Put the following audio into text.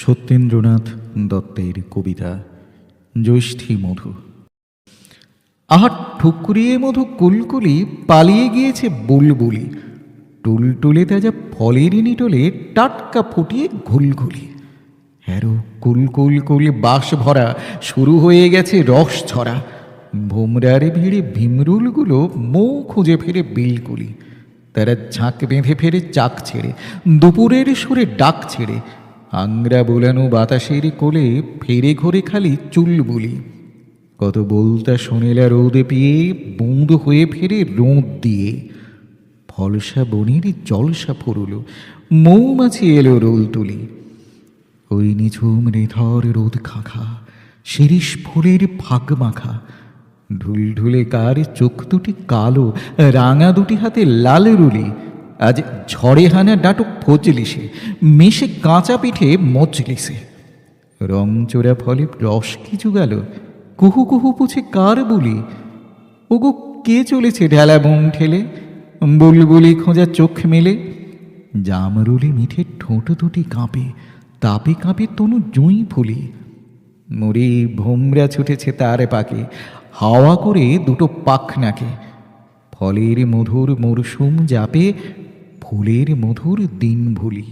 সত্যেন্দ্রনাথ দত্তের কবিতা জ্যৈষ্ঠী মধু। আহার ঠুকরিয়ে মধু কুলকুলি পালিয়ে গিয়েছে বুলবুলি। টুলটুলে তাজা ফলের নিটলে টাটকা ফুটিয়ে ঘুলঘুলি। হ্যারো কুলকুল কুল বাস ভরা, শুরু হয়ে গেছে রস ছড়া ভোমরারে ভিড়ে ভীমরুলগুলো মৌ খুঁজে ফেরে বিলকুলি। তারা ঝাঁক বেঁধে ফেরে চাক ছেড়ে, দুপুরের সুরে ডাক ছেড়ে আংরা বোলানো বাতাসের কোলে ফেরে ঘরে খালি চুলবুলি কত বলতা শোনেলা রোদে পিয়ে বুঁদ হয়ে ফেরে রোদ দিয়ে। ফলসা বনির জলসা ফুরুলো, মৌমাছি এলো রোল তুলি। ওই নিঝুম নিথর রোদ খাখা, শিরিষ ফুলের ফাঁক মাখা। ঢুল ঢুলে কার চোখ দুটি কালো, রাঙা দুটি হাতে লাল রুলি। আজ ঝড়ে হানা ডাটক ফজলিসে মেশে কাঁচা পিঠে মজলিসে। রং চোরা ফলে রস কিছু গেল কুহু কুহু পুছে কার বলি? ওগো কে চলেছে ঢেলা বন ঠেলে, বুলবুলি খোঁজা চোখ মেলে? জামরুলি মিঠে ঠোঁট দুটি কাঁপে, তাপে কাঁপে তনু জুঁই ফুলি। মুড়ি ভোমরা ছুটেছে তার পাকে, হাওয়া করে দুটো পাখনাকে। ফলের মধুর মরশুম যাপে ফুলের মধুর দিন ভুলি